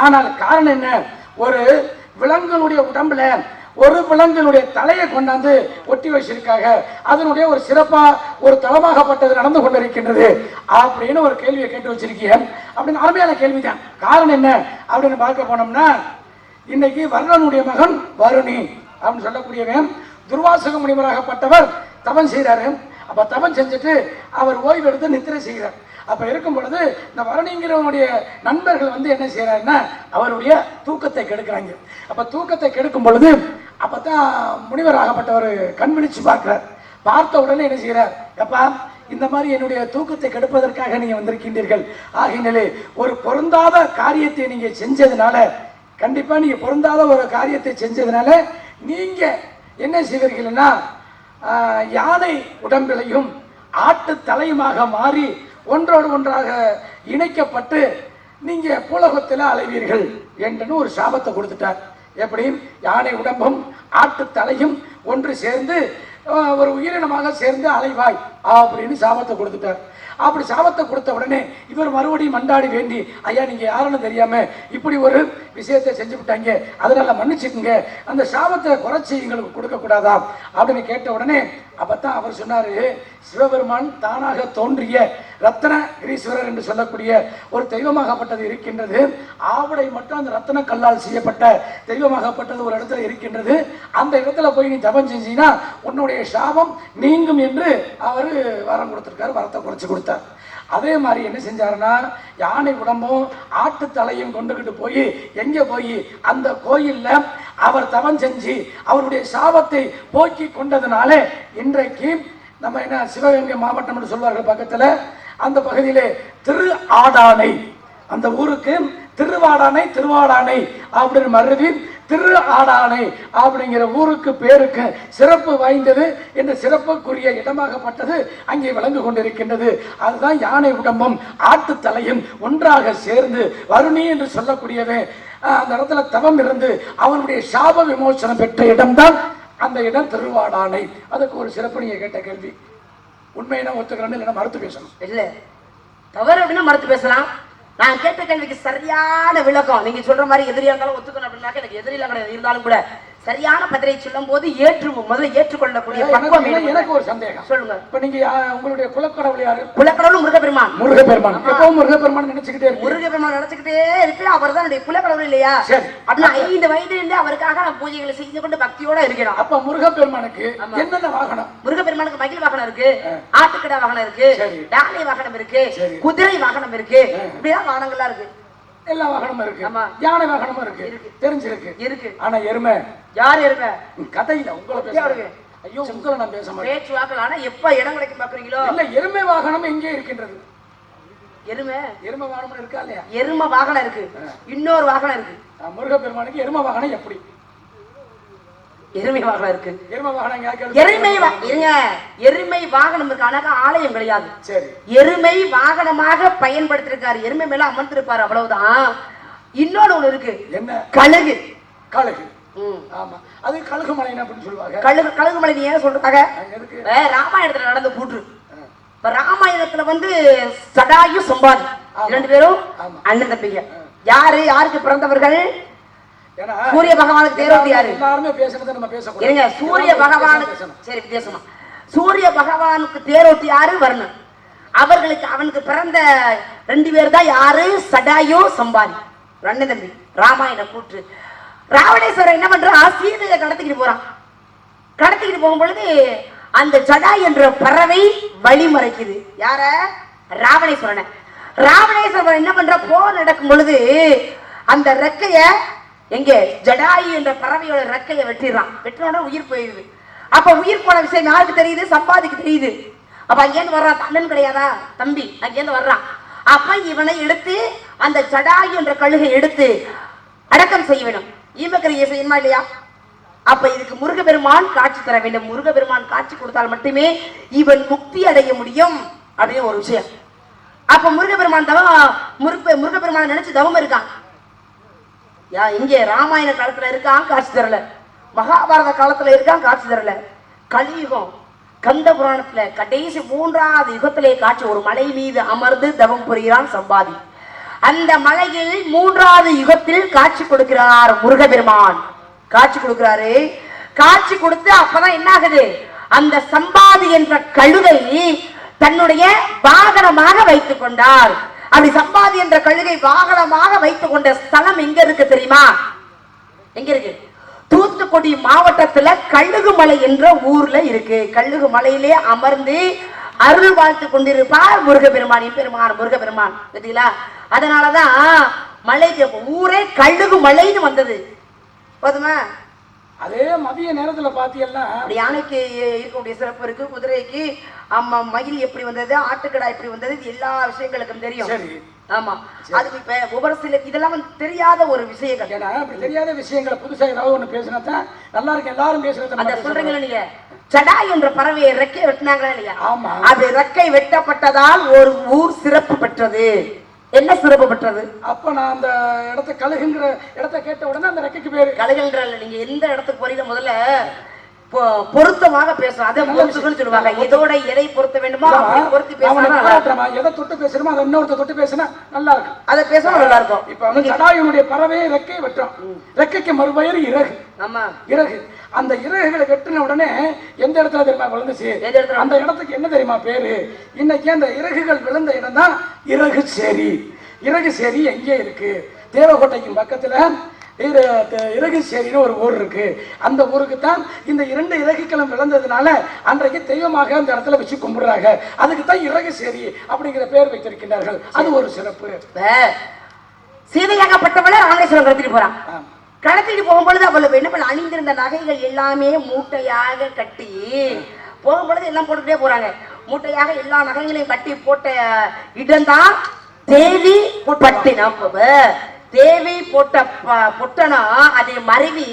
ஆனால் காரணம் என்ன? ஒரு விலங்குகளுடைய உடம்புல ஒரு விலங்கினுடைய தலையை கொண்டாந்து ஒட்டி வச்சிருக்காங்க. அதனுடைய ஒரு சிறப்பா ஒரு தளமாகப்பட்டது நடந்து கொண்டிருக்கின்றது. அப்படின்னு ஒரு கேள்வியை கேட்டு வச்சிருக்கீங்க. அப்படின்னு அருமையான கேள்விதான். காரணம் என்ன? அப்படின்னு பார்க்க போனோம்னா இன்னைக்கு வருணனுடைய மகன் வருணி அப்படின்னு சொல்லக்கூடியவன் துர்வாசக முனிவராகப்பட்டவர் தவம் செய்கிறாரு அப்ப தவம் செஞ்சுட்டு அவர் ஓய்வெடுத்து நித்திரை செய்கிறார். அப்போ இருக்கும் பொழுது இந்த வரணிங்கிறவனுடைய நண்பர்கள் வந்து என்ன செய்கிறாருன்னா அவருடைய தூக்கத்தை கெடுக்கிறாங்க. அப்போ தூக்கத்தை கெடுக்கும் பொழுது அப்பதான் முனிவராகப்பட்டவர் கண் விழிச்சு பார்க்கிறார். பார்த்த உடனே என்ன செய்கிறார் எப்பா இந்த மாதிரி என்னுடைய தூக்கத்தை கெடுப்பதற்காக நீங்கள் வந்திருக்கின்றீர்கள். ஆகினாலே ஒரு பொருந்தாத காரியத்தை நீங்கள் செஞ்சதுனால கண்டிப்பாக நீங்கள் பொருந்தாத ஒரு காரியத்தை செஞ்சதுனால நீங்கள் என்ன செய்வீர்கள்னா யானை உடம்பிலையும் ஆட்டு தலையுமாக மாறி ஒன்றோடு ஒன்றாக இணைக்கப்பட்டு நீங்கள் பூலகத்தில் அலைவீர்கள் என்றுன்னு ஒரு சாபத்தை கொடுத்துட்டார். எப்படியும் யானை உடம்பும் ஆட்டு தலையும் ஒன்று சேர்ந்து ஒரு உயிரினமாக சேர்ந்து அலைவாய் அப்படின்னு சாபத்தை கொடுத்துட்டார். அப்படி சாபத்தை கொடுத்த உடனே இவர் மறுபடியும் மண்டாடி வேண்டி ஐயா நீங்கள் யாருன்னு தெரியாமல் இப்படி ஒரு விஷயத்தை செஞ்சு விட்டாங்க. அதனால மன்னிச்சுக்குங்க. அந்த சாபத்தை குறைச்சி எங்களுக்கு கொடுக்க கூடாதா? அப்படின்னு கேட்ட உடனே அப்பதான் அவர் சொன்னாரு சிவபெருமான் தானாக தோன்றிய ரத்தன கிரீஸ்வரர் என்று சொல்லக்கூடிய ஒரு தெய்வமாகப்பட்டது இருக்கின்றது. ஆவடை மட்டும் அந்த ரத்தன கல்லால் செய்யப்பட்ட தெய்வமாகப்பட்டது ஒரு இடத்துல இருக்கின்றது. அந்த இடத்துல போய் நீ ஜபம் செஞ்சீங்கன்னா உன்னுடைய சாபம் நீங்கும் என்று அவர் வரம் கொடுத்துருக்காரு வரத்தை குறைச்சி கொடுத்தார். அதே மாதிரி என்ன செஞ்சாருன்னா யானை உடம்பும் ஆட்டு தலையும் கொண்டுகிட்டு போய் எங்கே போய் அந்த கோயிலில் அவர் தவம் செஞ்சு அவருடைய சாபத்தை போக்கி கொண்டதுனால இன்றைக்கு நம்ம என்ன சிவகங்கை மாவட்டம் என்று சொல்வார்கள் பக்கத்தில் அந்த பகுதியிலே திரு ஆடானை அந்த ஊருக்கு திருவாடானை திருவாடானை அப்படின்னு மருவி திரு ஆடானை அப்படிங்கிற ஊருக்கு பேருக்கு சிறப்பு வாய்ந்தது. என்ற சிறப்புக்குரிய இடமாகப்பட்டது. அங்கே விளங்கு கொண்டிருக்கின்றது. அதுதான் யானை உடம்பும் ஆட்டு தலையும் ஒன்றாக சேர்ந்து வருணி என்று சொல்லக்கூடியவன் அந்த இடத்துல தவம் இருந்து அவனுடைய சாப விமோசனம் பெற்ற இடம்தான் அந்த இடம் திருவாடானை. அதுக்கு ஒரு சிறப்பு நீங்க கேட்ட கேள்வி. உண்மையினா ஒத்துக்கிறேன்னு இல்லைன்னா மறுத்து பேசணும். இல்லை. தவறு அப்படின்னா மறுத்து பேசலாம். நான் கேட்ட கேள்விக்கு சரியான விளக்கம். நீங்க சொல்ற மாதிரி எதிரியா இருந்தாலும் ஒத்துக்கணும் அப்படின்னாக்க எனக்கு எதிரியில கிடையாது இருந்தாலும் கூட சரியான பதிலை சொல்லும் போது ஏற்று முதல்ல ஏற்றுக்கொள்ளக்கூடிய பக்குவம் எனக்கு- ஒரு சந்தேகம். சொல்லுங்க. இப்ப நீங்க உங்களுடைய குலக்கடவுள் யாரு? குலக்கடவுள் முருகப்பெருமான். முருகப்பெருமான். எப்பவும் முருகப்பெருமான் நினைச்சுக்கிட்டே முருகப்பெருமான் நினைச்சுக்கிட்டே இருக்கு அவர் தான் என்னுடைய குலக்கடவுள் இல்லையா. அப்படின்னா ஐந்து வயதுல இருந்தே அவருக்காக நான் பூஜைகளை செய்து கொண்டு பக்தியோட இருக்கிறோம் அப்ப முருகப்பெருமானுக்கு. என்னென்ன வாகனம்? முருகப்பெருமானுக்கு மகிழ் வாகனம் இருக்கு. ஆட்டுக்கடா வாகனம் இருக்கு. யானை வாகனம் இருக்கு. குதிரை வாகனம் இருக்கு. இப்படிதான் வாகனங்கள்லாம் இருக்கு. எல்லா வாகனமும் இருக்கு. யானை வாகனமும் இருக்கு. தெரிஞ்சிருக்கு. இருக்கு. ஆனா எருமை. யார் இருக்க கதையில உங்களை அப்படியா பேச இருக்கு? ஐயோ உங்களை நான் பேச மாட்டேன். பேச்சு வாக்கல் ஆனா எப்ப இடம் கிடைக்கும் பாக்குறீங்களோ? இல்ல எருமை வாகனம் எங்கே இருக்கின்றது. எருமை? எருமை வாகனம் இருக்கா இல்லையா? எருமை வாகனம் இருக்கு. இன்னொரு வாகனம் இருக்கு. முருகப்பெருமானுக்கு எருமை வாகனம் எப்படி? எருமை வாகனம் இருக்கு. எருமை இருங்க. எருமை வாகனம் இருக்கு. ஆனாக்கா ஆலயம் கிடையாது சரி. எருமை வாகனமாக பயன்படுத்திருக்காரு. எருமை மேல அமர்ந்திருப்பாரு. அவ்வளவுதான். இன்னொன்னு ஒண்ணு இருக்கு. என்ன? கழுகு. கழுகு. அது கழுகு மலைன்னு அப்படின்னு சொல்லுவாங்க. கழுகு கழுகு மலை நீ ஏன் சொல்றாங்க ராமாயணத்துல நடந்த கூற்று. இப்ப ராமாயணத்துல வந்து சடாயு சம்பாதி. ரெண்டு பேரும். அண்ணன் தம்பிங்க. யாரு? யாருக்கு பிறந்தவர்கள்? சூரிய பகவானுக்கு தேரோட்டி யாரு? இருங்க சூரிய பகவானுக்கு. சரி வித்தியாசமா. சூரிய பகவானுக்கு தேரோட்டி யாரு? வருணன். அவர்களுக்கு அவனுக்கு பிறந்த ரெண்டு பேர் தான் யாரு? சடாயு சம்பாதி ரெண்டு தம்பி ராமாயண கூற்று. ராவணேஸ்வரன் என்ன பண்றான்? சீதையை கடத்திக்கிட்டு போறான். கடத்திக்கிட்டு போகும் பொழுது அந்த ஜடா என்ற பறவை வழி மறைக்குது யார? ராவணேஸ்வரனை. ராவணேஸ்வரன் என்ன பண்ற போர் நடக்கும் பொழுது அந்த ரெக்கைய எங்கே? ஜடாயு என்ற பறவையோட ரக்கையை வெட்டிடுறான். வெட்டினோட உயிர் போயிடுது. அப்ப உயிர் போன விஷயம் யாருக்கு தெரியுது? சம்பாதிக்கு தெரியுது. அப்ப அங்கேருந்து வர்றான் அண்ணன் கிடையாதா? தம்பி அங்கேருந்து வர்றான் அப்ப இவனை எடுத்து அந்த ஜடாயு என்ற கழுகை எடுத்து அடக்கம் செய்ய வேணும். ஈமக்கரியை செய்யணுமா இல்லையா? அப்ப இதுக்கு முருகப்பெருமான் காட்சி தர வேண்டும். முருகப்பெருமான் காட்சி கொடுத்தால் மட்டுமே இவன் முக்தி அடைய முடியும் அப்படின்னு ஒரு விஷயம். அப்ப முருகப்பெருமான் தவம் முருக முருகப்பெருமான் நினைச்சு தவம் இருக்கான். இங்கே ராமாயண காலத்துல இருக்கான் காட்சி தரல. மகாபாரத காலத்துல இருக்கான் காட்சி தரல. கலியுகம் கந்த புராணத்துல கடைசி மூன்றாவது யுகத்திலே காட்சி ஒரு மலை மீது அமர்ந்து தவம் புரிகிறான் சம்பாதி. அந்த மலையில் மூன்றாவது யுகத்தில் காட்சி கொடுக்கிறார் முருகபெருமான். காட்சி கொடுக்கிறாரு. காட்சி கொடுத்து அப்பதான் என்ன ஆகுது அந்த சம்பாதி என்ற கழுதை தன்னுடைய வாகனமாக வைத்துக் கொண்டார். அப்படி சம்பாதி என்ற கழுகை வாகனமாக வைத்துக் கொண்ட ஸ்தலம் எங்க இருக்கு தெரியுமா? எங்க இருக்கு? தூத்துக்குடி மாவட்டத்துல கழுகுமலை என்ற ஊர்ல இருக்கு. கழுகுமலையிலே அமர்ந்து அருள் வாழ்த்து கொண்டிருப்பார் முருகப்பெருமான் பெருமான் முருகப்பெருமான். பார்த்தீங்களா அதனாலதான் மலைக்கு ஊரே கழுகு மலைன்னு வந்தது. போதுமா? அதே மதிய நேரத்துல பாத்தீங்கன்னா யானைக்கு இருக்கக்கூடிய சிறப்பு இருக்கு குதிரைக்கு ஆமா மயில் எப்படி வந்தது ஆட்டுக்கடா எப்படி வந்தது இது எல்லா விஷயங்களுக்கும் தெரியும். ஆமா. அது இப்ப ஒவ்வொரு சில இதெல்லாம் வந்து தெரியாத ஒரு விஷயங்கள். ஏன்னா அப்படி தெரியாத விஷயங்களை புதுசா ஏதாவது ஒண்ணு பேசினா தான் நல்லா இருக்கு எல்லாரும் பேசுறது நம்ம சொல்றீங்களா நீங்க? சடாய் என்ற பறவையை ரெக்கை வெட்டினாங்களா இல்லையா? ஆமா. அது ரெக்கை வெட்டப்பட்டதால் ஒரு ஊர் சிறப்பு பெற்றது. என்ன சிறப்பு பெற்றது? அப்ப நான் அந்த இடத்த கழுகுங்கிற இடத்த கேட்ட உடனே அந்த ரெக்கைக்கு பேரு. கலைகள்ன்ற நீங்க எந்த இடத்துக்கு போறீங்க முதல்ல? பொருத்தமாக பேசணும் அதை பொருத்துக்கன்னு சொல்லுவாங்க. இதோட எதை பொருத்த வேண்டுமோ? பொருத்தி பேசினா பாராட்டுறமா எதை தொட்டு பேசுறோமோ அதை இன்னொருத்த தொட்டு பேசினா நல்லா இருக்கு அதை பேசணும் நல்லா இருக்கும். இப்ப வந்து சடாயுனுடைய பறவையை ரெக்கை வெட்டுறோம் ரெக்கைக்கு மறுபெயர் இறகு. ஆமா. இறகு. அந்த இறகுகளை வெட்டின உடனே எந்த இடத்துல தெரியுமா விழுந்துச்சு? அந்த இடத்துக்கு என்ன தெரியுமா பேரு? இன்னைக்கு அந்த இறகுகள் விழுந்த இடம் தான் இறகு சேரி இறகு சேரி எங்கே இருக்கு? தேவக்கோட்டைக்கு பக்கத்துல இறகு சேரின்னு ஒரு ஊர் இருக்கு. அந்த ஊருக்கு தான் இந்த இரண்டு இறகுகளும் விழுந்ததுனால அன்றைக்கு தெய்வமாக அந்த இடத்துல வச்சு கும்பிடுறாங்க. அதுக்கு தான் இறகு சேரி அப்படிங்கிற பேர் வைத்திருக்கிறார்கள் அது ஒரு சிறப்பு. சீதையாகப்பட்டவளை ராமேஸ்வரம் கடத்திட்டு போறான். கடத்திட்டு போகும்பொழுது அவளுக்கு என்ன பண்ண அணிந்திருந்த நகைகள் எல்லாமே மூட்டையாக கட்டி போகும்பொழுது எல்லாம் போட்டுக்கிட்டே போறாங்க. மூட்டையாக எல்லா நகைகளையும் கட்டி போட்ட இடம்தான் தேவி பட்டினம் தேவி போட்ட ப- பொட்டணம் அதை மருவி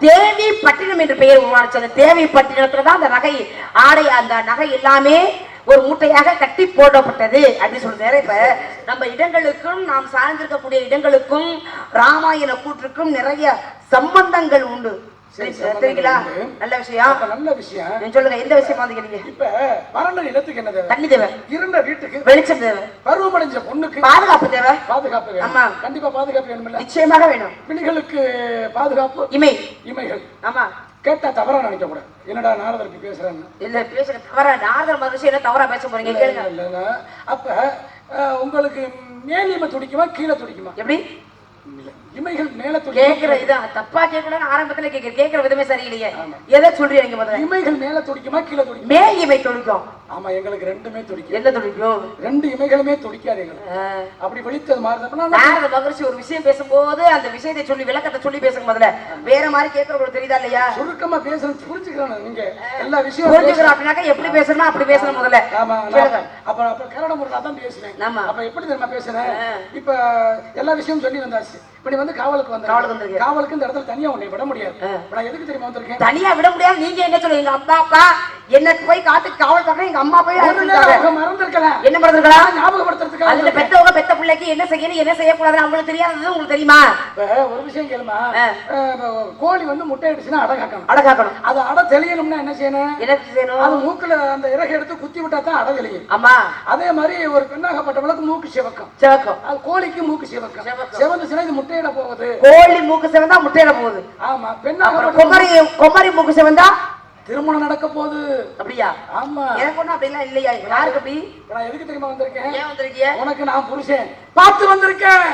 தேவி பட்டினம் என்று பெயர் உருவாச்சு அந்த தேவி பட்டினத்துல தான் அந்த நகை ஆடை அந்த நகை எல்லாமே ஒரு மூட்டையாக கட்டி போடப்பட்டது அப்படின்னு சொல்றாரு. இப்ப நம்ம இடங்களுக்கும் நாம் சார்ந்திருக்கக்கூடிய இடங்களுக்கும் ராமாயண கூற்றுக்கும் நிறைய சம்பந்தங்கள் உண்டு. தெரியுங்களா. நல்ல விஷயம். நல்ல விஷயம். நீங்க சொல்லுங்க எந்த விஷயம் வந்துக்கிறீங்க இப்ப வறண்ட நிலத்துக்கு என்ன தேவை? தண்ணி தேவை. இருண்ட வீட்டுக்கு வெளிச்சம் தேவை. பருவமடைஞ்ச பொண்ணுக்கு பாதுகாப்பு தேவை. பாதுகாப்பு ஆமா. வேணும் கண்டிப்பா பாதுகாப்பு வேணும்ல. நிச்சயமாக வேணும். பிள்ளைகளுக்கு பாதுகாப்பு இமை. இமைகள். ஆமா. கேட்டா தவறா நினைக்க கூடாது என்னடா நாரதற்கு பேசுறேன்னு. இல்ல பேசுற தவறா. நாரதர் என்ன தவறா பேச போறீங்க? கேளுங்க. இல்ல. அப்ப உங்களுக்கு மேல் இமை துடிக்குமா கீழே துடிக்குமா? எப்படி. இமைகள் மேல கேக்குற இதான் தப்பா கேட்கணும்னு ஆரம்பத்துல கேக்குற கேக்குற விதமே சரியில்லையே. எதை சொல்றீங்க முதல்ல? இமைகள் மேல துடிக்குமா கீழே துடிக்குமா? மே இமை துடிக்கும். ஆமா எங்களுக்கு ரெண்டுமே துடிக்கும். என்ன துடிக்கும்? ரெண்டு இமைகளுமே துடிக்காது எங்களுக்கு. அப்படி வெளித்தது மாதிரி நாரத மகரிஷி ஒரு விஷயம் பேசும்போது அந்த விஷயத்தை சொல்லி விளக்கத்தை சொல்லி பேசுங்க முதல்ல. வேற மாதிரி கேட்கறவங்களுக்கு தெரியுதா இல்லையா? சுருக்கமா பேசுறது புரிஞ்சுக்கிறேன் நீங்க. எல்லா விஷயம் புரிஞ்சுக்கிறோம் அப்படின்னாக்கா எப்படி பேசணும் அப்படி பேசணும் முதல்ல. ஆமா அப்ப அப்ப கன்னட முறையில தான் பேசுவேன். ஆமா. அப்ப எப்படி தெரியுமா பேசுறேன்? இப்ப எல்லா விஷயமும் சொல்லி வந்தாச்சு. இப்ப நீ வந்து காவலுக்கு வந்த காவலுக்கு இந்த இடத்துல தனியா உன்னை விட முடியாது. நான் எதுக்கு தெரியுமா வந்திருக்கேன்? தனியா விட முடியாது. நீங்க என்ன சொல்லுங்க எங்க அப்பா அப்பா என்ன போய் காட்டுக்கு காவல் பார்க்க எங்க அம்மா போய் மறந்திருக்கலாம் என்ன மறந்துருக்கலாம் நான் ஞாபகப்படுத்துறதுக்காக அதுல. பெத்தவங்க பெத்த பிள்ளைக்கு என்ன செய்யணும் என்ன செய்யக்கூடாதுன்னு அவங்களுக்கு தெரியாதது உங்களுக்கு தெரியுமா? ஒரு விஷயம் கேளுமா? கோழி வந்து முட்டை அடிச்சுன்னா அடை காக்கணும். அடக்காக்கணும் அது அடை தெளியணும்னா என்ன செய்யணும்? என்ன செய்யணும்? அது மூக்குல அந்த இறகை எடுத்து குத்தி விட்டா தான் அடை தெளியும். ஆமா. அதே மாதிரி ஒரு பெண்ணாகப்பட்டவளுக்கு மூக்கு சிவக்கும். சிவக்கும். அது கோழிக்கு மூக்கு சிவக்கும். சிவக்கும். சிவந்துச்சுன்னா இது முட்டையிட போகுது. கோழி மூக்கு சிவந்தா முட்டையில போகுது. ஆமா பெண்ணாகப்பட்ட குமரி குமரி மூக்கு சிவந்தா திருமணம் நடக்க போகுது. அப்படியா? ஆமா. எனக்கு ஒண்ணும் அப்படிலாம் இல்லையா? யாருக்கு அப்படி? நான் எதுக்கு தெரியுமா வந்திருக்கேன்? ஏன் வந்திருக்கீங்க உனக்கு நான் புருஷன். பார்த்து வந்திருக்கேன்.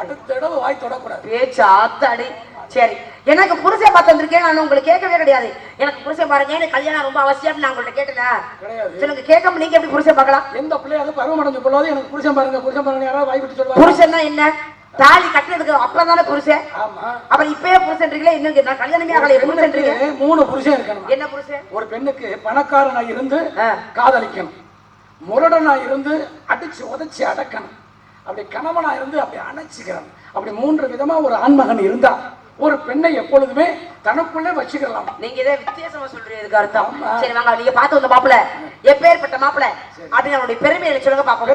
அடுத்த தடவை வாய் தொடக்கூடாது. பேச்சு ஆத்தாடி. சரி. எனக்கு புருஷன் பார்த்து வந்திருக்கேன். நான் உங்களுக்கு கேட்கவே கிடையாது. எனக்கு புருஷன் பாருங்க. எனக்கு கல்யாணம் ரொம்ப அவசியம் நான் உங்கள்ட்ட கிடையாது. சொல்லுங்க கேட்காம நீங்க எப்படி புருஷன் பார்க்கலாம்? எந்த பிள்ளையாவது பருவமடைஞ்சு போலாது எனக்கு புருஷன் பாருங்க புருஷன் பாருங்க யாராவது வாய் விட்டு சொல்லுவாங்க. புருஷன்னா என்ன? தாலி கட்டுறதுக்கு அப்புறம் தானே புருஷன் ஆமா. அப்புறம் இப்பயே புருஷன்றீங்களா இன்னும் நான் கல்யாணமே ஆகல மூணு புருஷன் இருக்கணும். என்ன புருஷன்? ஒரு பெண்ணுக்கு பணக்காரனா இருந்து. காதலிக்கணும். முரடனா இருந்து அடிச்சு உதைச்சு அடக்கணும். அப்படி கணவனா இருந்து அப்படி அணைச்சிக்கிறணும் அப்படி மூன்று விதமா ஒரு ஆண்மகன் இருந்தா ஒரு பெண்ணை எப்பொழுதுமே தனக்குள்ளே வச்சுக்கலாம். நீங்க இதே வித்தியாசமா சொல்றீங்க அர்த்தம். சரி வாங்க நீங்க பார்த்து வந்த மாப்பிள எப்பேற்பட்ட மாப்பிள? அப்படின்னு அவனுடைய பெருமையை சொல்லுங்க பாப்போம்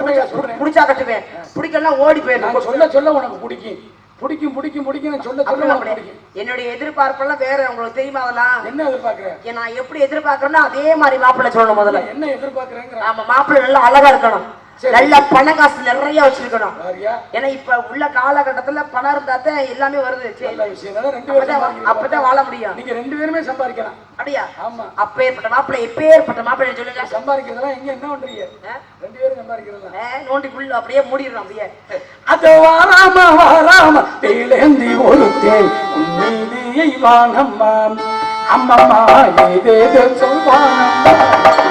புடிச்சா- கட்டுவேன். பிடிக்கலாம் ஓடி போயிடும். சொல்ல சொல்ல உனக்கு பிடிக்கும். பிடிக்கும் பிடிக்கும் பிடிக்கும். சொல்ல சொல்ல என்னுடைய எதிர்பார்ப்பெல்லாம் வேற உங்களுக்கு தெரியுமா அதெல்லாம்? என்ன எதிர்பார்க்கிற? ஏன் நான் எப்படி எதிர்பார்க்கறேனோ அதே மாதிரி மாப்பிள்ளை சொல்லணும் முதல்ல. என்ன எதிர்பார்க்கிறேங்கிற? ஆமா மாப்பிள்ளை நல்லா அழகா இருக்கணும். நல்ல பண காசு நிறைய வச்சிருக்கணும். ஏன்னா இப்ப உள்ள காலகட்டத்துல பணம் இருந்தா தான் எல்லாமே வருது. தானே அப்பதான் வாழ முடியும். நீங்க ரெண்டு பேருமே சம்பாதிக்கலாம். அப்படியா? ஆமா. அப்பேற்பட்ட மாப்பிள்ளை எப்பேற்பட்ட மாப்பிள்ளை சொல்லுங்க. சம்பாதிக்கிறதெல்லாம் எங்க என்ன பண்றீங்க? ரெண்டு பேரும் சம்பாதிக்கிறதா ஆ, நோண்டிக்குள்ள அப்படியே மூடிடுறோம் அப்படியே. அது வாராம வாராம தேலேந்தி ஒருத்தேன். உன்மீதியை வாங்கம்மா அம்மம்மா ஏதேதோ சொல்வானம்மா.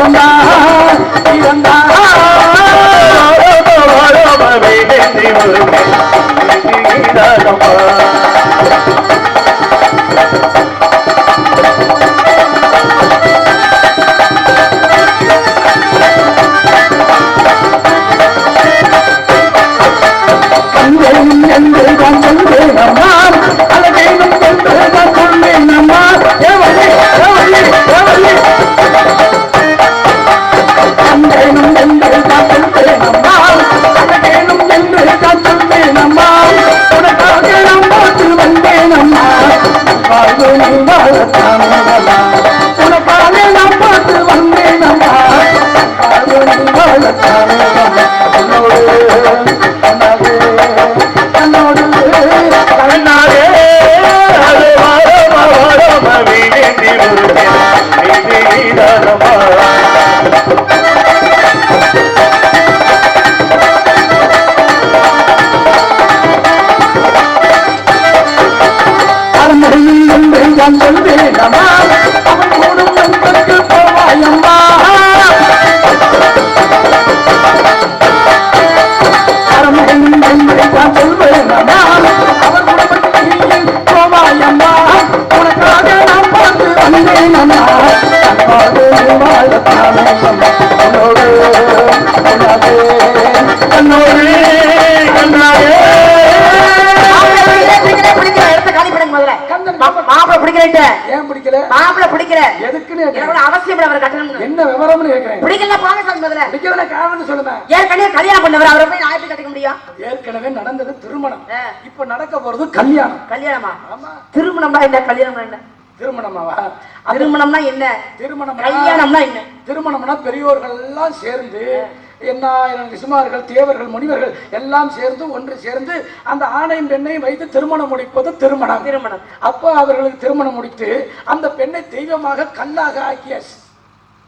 இருந்தா இருந்தா ராமா 单们的很简 அவரை கட்டணும்னு. என்ன விவரம்னு கேக்குறேன் பிடிக்கல, போங்க சாமி முதல்ல. பிடிக்கல காரணம் சொல்லுங்க. ஏற்கனவே கல்யாணம் பண்ணவர் அவரை போய் நான் எப்படி கட்டிக்க முடியும்? ஏற்கனவே நடந்தது திருமணம். இப்ப நடக்க போறது கல்யாணம். கல்யாணமா? திருமணம்னா என்ன? கல்யாணம்னா என்ன? திருமணமாவா? திருமணம்னா என்ன? திருமணம் கல்யாணம்னா என்ன? திருமணம்னா பெரியோர்கள் எல்லாம் சேர்ந்து என்ன ரிசுமார்கள் தேவர்கள் முனிவர்கள் எல்லாம் சேர்ந்து ஒன்று சேர்ந்து அந்த ஆணையும் பெண்ணையும் வைத்து திருமணம் முடிப்பது திருமணம். திருமணம். அப்போ அவர்களுக்கு திருமணம் முடித்து அந்த பெண்ணை தெய்வமாக கல்லாக ஆக்கிய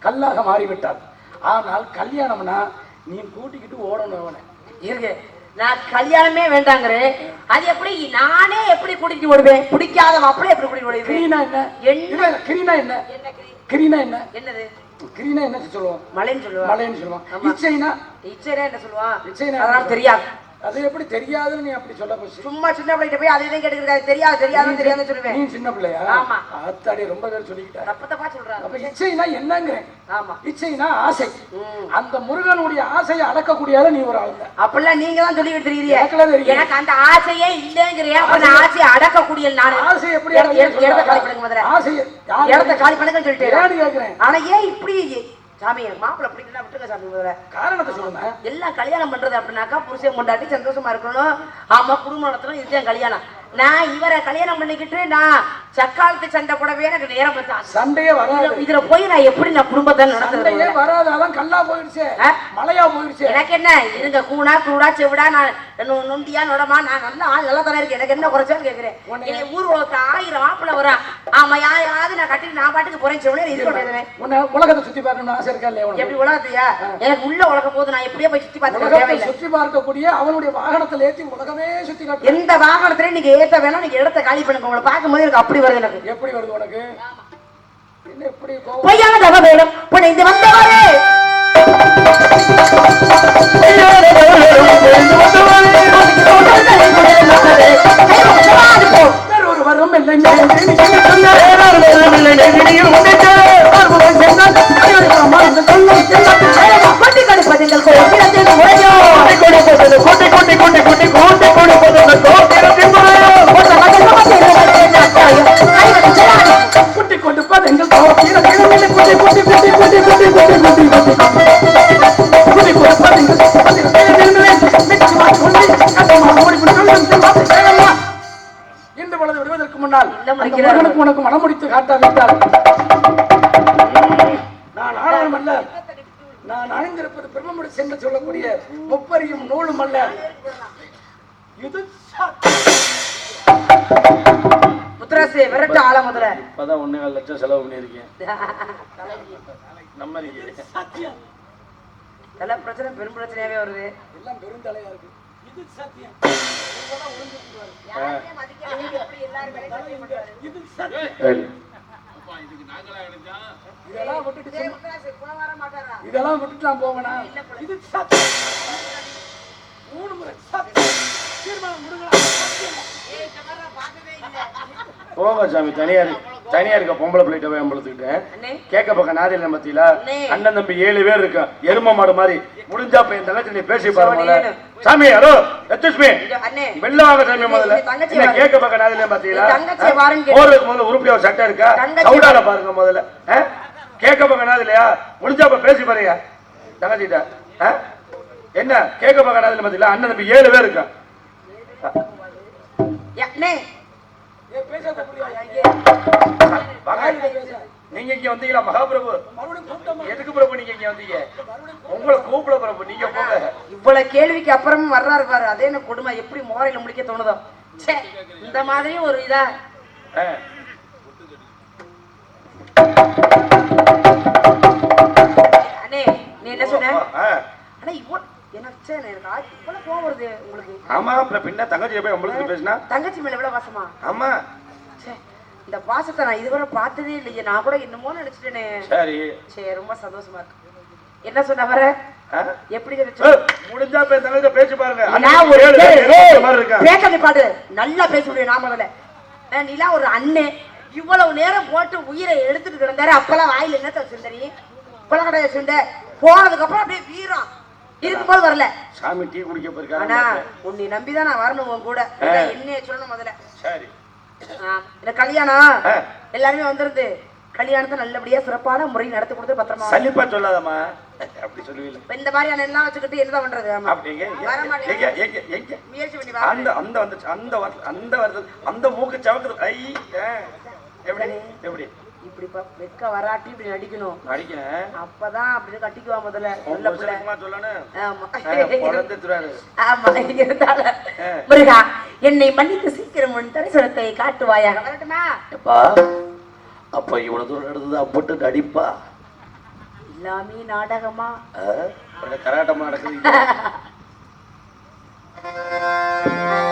கல்லாக மாறிவிட்டார். ஆனால் கல்யாணம்னா நீ கூட்டிக்கிட்டு ஓடணும் அவனை. இருக்கு நான் கல்யாணமே வேண்டாங்கிறேன் அது எப்படி? நானே எப்படி கூட்டிட்டு ஓடுவேன்? பிடிக்காத மாப்பிள்ளை எப்படி கூட்டிட்டு ஓடுவேன்? கிரீனா என்ன? என்ன? கிரீனா என்ன? என்ன கிரி- கிரீனா என்ன? என்னது? கிரீனா என்ன சொல்லுவோம்? மலைன்னு சொல்லுவா. மலைன்னு சொல்லுவோம். ஆமா. இச்சைனா? இச்சைனா என்ன சொல்லுவான் இச்சைனா அதெல்லாம் தெரியாது. அது எப்படி தெரியாதுன்னு நீ அப்படி சொல்ல போச்சு? சும்மா சின்ன பிள்ளைகிட்ட போய் அதை இதையும் கேட்டுக்கிறது தெரியாது தெரியாதுன்னு தெரியாதுன்னு சொல்லுவேன். நீ சின்ன பிள்ளையா? ஆமா. அத்தாடி ரொம்ப பேர் சொல்லிக்கிட்ட தப்பு தப்பா சொல்றாங்க அப்ப இச்சைனா என்னங்கிறேன். ஆமா. இச்சைனா ஆசை. அந்த முருகனுடைய ஆசையை அடக்கக்கூடியத நீ ஒரு ஆள் அப்படிலாம் நீங்க தான் எனக்கெல்லாம் தெரியும். எனக்கு அந்த ஆசையே இல்லைங்கிறியா அப்ப அந்த ஆசையை அடக்கக்கூடிய நானு. ஆசை எப்படி இடத்த- காலி? பண்ணுங்க முதல்ல. ஆசை இடத்த காலி பண்ணுங்கன்னு சொல்லிட்டு ஆனா ஏன் இப்படி சாமி மாப்பிள்ளை பிடிக்கல விட்டுங்க சாமி முதல்ல. காரணத்தை சொல்லுங்க. எல்லாம் கல்யாணம் பண்றது அப்படின்னாக்கா புருஷன் கொண்டாட்டி சந்தோஷமா இருக்கணும். ஆமா குடும்பம் நடத்தணும் இதுதான் கல்யாணம். நான் இவரை கல்யாணம் பண்ணிக்கிட்டு நான் சக்காலத்து சண்டை கூடவே எனக்கு நேரம் சண்டையே வராது. இதுல போய் நான் எப்படி நான் குடும்பத்தை சண்டையே வராது அதான் கல்லா போயிடுச்சு? மழையா போயிடுச்சு எனக்கு என்ன? இருங்க கூணா குருடா செவிடா நான் நொண்டியா நொடமா நான் நல்ல ஆள் நல்லா தானே இருக்கு எனக்கு என்ன உன்னை- என்னை ஊர் உலகத்து ஆயிரம் மாப்பிள்ள வரா. ஆமா யாராவது நான் கட்டிட்டு நான் பாட்டுக்கு போறேன் செவிடே இது பண்ணுவேன் உன்னை உலகத்தை சுத்தி பார்க்கணும்னு ஆசை இருக்கா இல்லையா எப்படி உலகத்தையா எனக்கு உள்ள உலகம் போது நான் எப்படியே போய் சுத்தி தேவையில்லை சுத்தி பார்க்கக்கூடிய அவனுடைய வாகனத்தில் ஏத்தி உலகமே சுத்தி காட்டு எந்த வாகனத்திலையும் நீங்க ஏத்த வேணாம் நீங்க இடத்த காலி பண்ணுங்க உங்களை பார்க்கும்போது எனக்கு அப்படி வருது எனக்கு எப்படி வருது உனக்கு எப்படி பொய்யான தவ வேணும் புனைந்து வந்தவரே Altyazı M.K. காட்டாவிட்டால் நான் ஆடவன் அல்ல. நான் அணிந்திருப்பது பிரம்மமுடி சென்று சொல்லக்கூடிய முப்பரியும் நூலும் அல்ல. இது சத்தியம். முத்துராசு விரட்டு ஆள முதல்ல. இப்பதான் ஒன்னே லட்சம் செலவு பண்ணியிருக்கேன். நம்ம தலை பிரச்சனை பெரும் பிரச்சனையாவே வருது. எல்லாம் பெருந்தலையா இருக்கு. இது சத்தியம். இது சத்தியம் இதெல்லாம் விட்டுட்டு சும்மா- இதெல்லாம் விட்டுட்டு நான் போவேனா இது மூணு முறை தீர்மானம் சத்தியம். போங்க சாமி தனியா இருக்கு. தனியா இருக்க பொம்பளை பிள்ளைகிட்ட போய் அம்பளத்துக்கிட்டேன் கேட்க பக்கம் நாதில மத்தியில அண்ணே. அண்ணன் தம்பி ஏழு பேர் இருக்கோம் எரும மாடு மாதிரி. முடிஞ்சா போய் தங்கச்சி நீ பேசி பாரு முதல்ல. சோனியனு. சாமி ஹலோ அண்ணே. வெளில வாங்க சாமி முதல்ல. வாரு. கேட்க பக்கம் நாதில பாத்தீங்களா. போறதுக்கு முதல்ல உருப்படியா ஒரு சட்டை இருக்கா? சவுடால. பாருங்க முதல்ல? கேட்க பக்கம் நாதிலையா முடிஞ்சா அப்ப பேசி பாருங்க தங்கச்சிட்ட? என்ன? கேட்க பக்கம் நாதில பாத்தீங்களா அண்ணன் தம்பி ஏழு பேர் இருக்கோம் நீங்க இங்க வந்தீங்களா மகாபிரபு? எதுக்கு பிரபு நீங்க இங்க வந்தீங்க? உங்களை கூப்பிட பிரபு நீங்க போங்க. இவ்வளவு கேள்விக்கு அப்புறமும் வர்றாரு பாரு. அதே என்ன கொடுமை. எப்படி மோரையில முடிக்க தோணுதோ. இந்த மாதிரி ஒரு இதா. அண்ணே நீ என்ன சொன்ன? ஆ. அண்ணா இவ்வளவு எனக்கு ச்சே, எனக்கு ஆ- இவ்வளவு கோவம் வருது உங்களுக்கு? ஆமா அப்புறம் பின்ன தங்கச்சி போய் உங்களுக்கு பேசினா? தங்கச்சி மேல எவ்வளவு வாசமா? ஆமா. இந்த பாசத்தை நான் இதுவரை பார்த்ததே இல்லையே. நான் கூட என்னமோ நினைச்சிட்டேனே. சரி. சரி ரொம்ப சந்தோஷமா இருக்கு. என்ன சொன்ன வர? எப்படி முடிஞ்சா பேசி பாருங்க. பேர் நல்லா பேச முடியும் நான் முதல்ல. நிலா ஒரு அண்ணன் இவ்வளவு நேரம் போட்டு உயிரை எடுத்துட்டு கிடந்தாரு. அப்பெல்லாம் வாயில என்னத்த வச்சிருந்தரி இப்பெல்லாம் கிடையாது போனதுக்கு அப்புறம் அப்படியே வீரம் இருக்கும்போது வரல? சாமி டீ குடிக்க ஆனா போயிருக்காரு உன்னை நம்பிதான் நான் வரணும் உன் கூட. என்னைய சொல்லணும் முதல்ல. சரி. இந்த கல்யாணம். எல்லாருமே வந்துருது. கல்யாணத்தை நல்லபடியா சிறப்பான முறையில் நடத்தி கொடுத்து பத்திரமா. சலிப்பா சொல்லாதம்மா. அப்படி சொல்லுவீங்க இந்த மாதிரியான எல்லாம் வச்சுக்கிட்டு என்னதான் பண்றது? முயற்சி பண்ணி அந்த அந்த வந்து அந்த அந்த வருது அந்த மூக்கு சவக்குது. ஐ. எப்படி? எப்படி? இப்படி வெக்க வராட்டி இப்படி நடிக்கணும். அப்பதான் அப்படி கட்டிக்குவா முதல்ல உள்ள பிள்ளை. என்னை மன்னித்து சீக்கிரம் உன் தரிசனத்தை காட்டுவாயாக வரட்டுமா? அப்ப இவ்வளவு தூரம் நடந்தது அப்பட்டு நடிப்பா. எல்லாமே நாடகமா? கராட்டமா நடக்குது